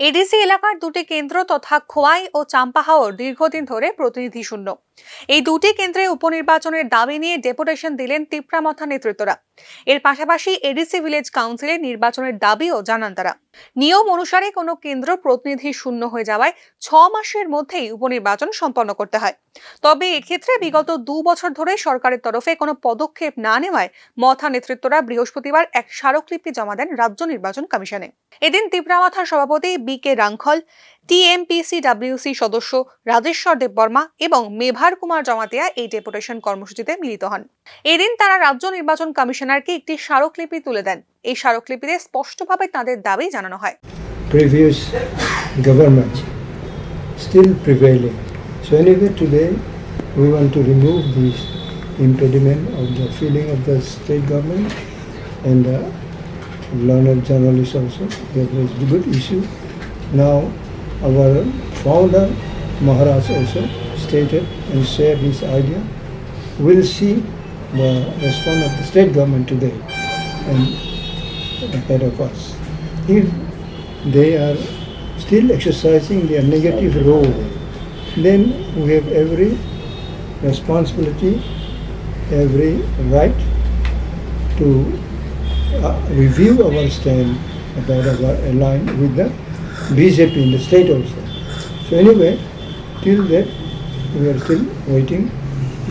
ADC এলাকার দুটি কেন্দ্র তথা খোয়াই ও চাম্পাহাওর দীর্ঘদিন ধরে প্রতিনিধি শূন্য এই দুটি কেন্দ্রে উপনির্বাচনের দাবি নিয়ে ডেপুটেশন দিলেন তিপ্রামথা নেতৃত্বরা। এর পাশাপাশি এডিসি ভিলেজ কাউন্সিলে নির্বাচনের দাবিও জানান তারা। নিয়ম অনুসারে কোনো কেন্দ্র প্রতিনিধি শূন্য হয়ে যাওয়ায় ছ মাসের মধ্যেই উপনির্বাচন সম্পন্ন করতে হয়। তবে এক্ষেত্রে বিগত দু বছর ধরে সরকারের তরফে কোনো পদক্ষেপ না নেওয়ায় মথা নেতৃত্বরা বৃহস্পতিবার এক স্মারকলিপি জমা দেন রাজ্য নির্বাচন কমিশনে। এদিন তিপ্রামাথার সভাপতি বি কে রাংখল টিএমপিসিডাব্লিউসি সদস্য রাজেশ্বর দেববর্মা এবং মেভার কুমার জমাতিয়া এই ডেপুটেশন কর্মসূচিতে মিলিত হন এদিন তারা রাজ্য নির্বাচন কমিশনারকে একটি স্মারকলিপি তুলে দেন এই স্মারকলিপিতে স্পষ্টভাবে তাদের দাবি জানানো হয় previous government still prevailing. So anyway, today we want to remove this impediment of the feeling of the state government and the learned journalists also. That was a good issue. Now our founder Maharaj also stated and shared his idea. We'll see the response of the state government today and ahead of us. If they are still exercising their negative role, then we have every responsibility, every right to uh, review our stand about our align with the BJP in the state also. So anyway, till that we are still waiting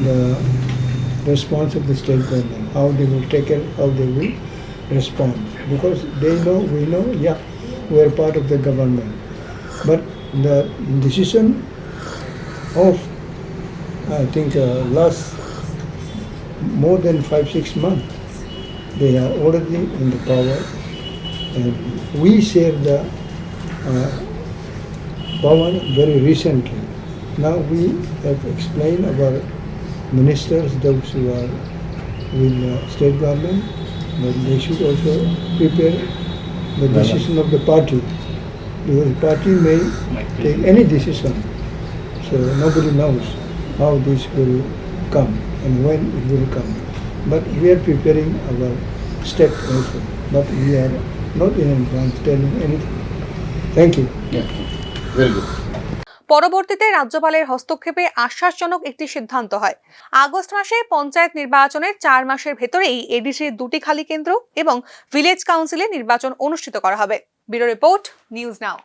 the response of the state government, how they will take it, how they will respond. Because they know, we know, yeah, we are part of the government. But the decision of, I think, uh, last more than five, six months, they are already in the power. And we share the Uh, power very recently. Now we have explained our ministers, those who are with uh, the state government, but they should also prepare the decision of the party. Because the party may take any decision. So nobody knows how this will come and when it will come. But we are preparing our step also. But we are not in advance telling anything. Thank you. Very good পরবর্তীতে রাজ্যপালের হস্তক্ষেপে আশ্বাসজনক একটি সিদ্ধান্ত হয়। August মাসে পঞ্চায়েত নির্বাচনের চার মাসের ভেতরেই এডিসির দুটি খালি কেন্দ্র এবং ভিলেজ কাউন্সিলে নির্বাচন অনুষ্ঠিত করা হবে। Bureau report news now.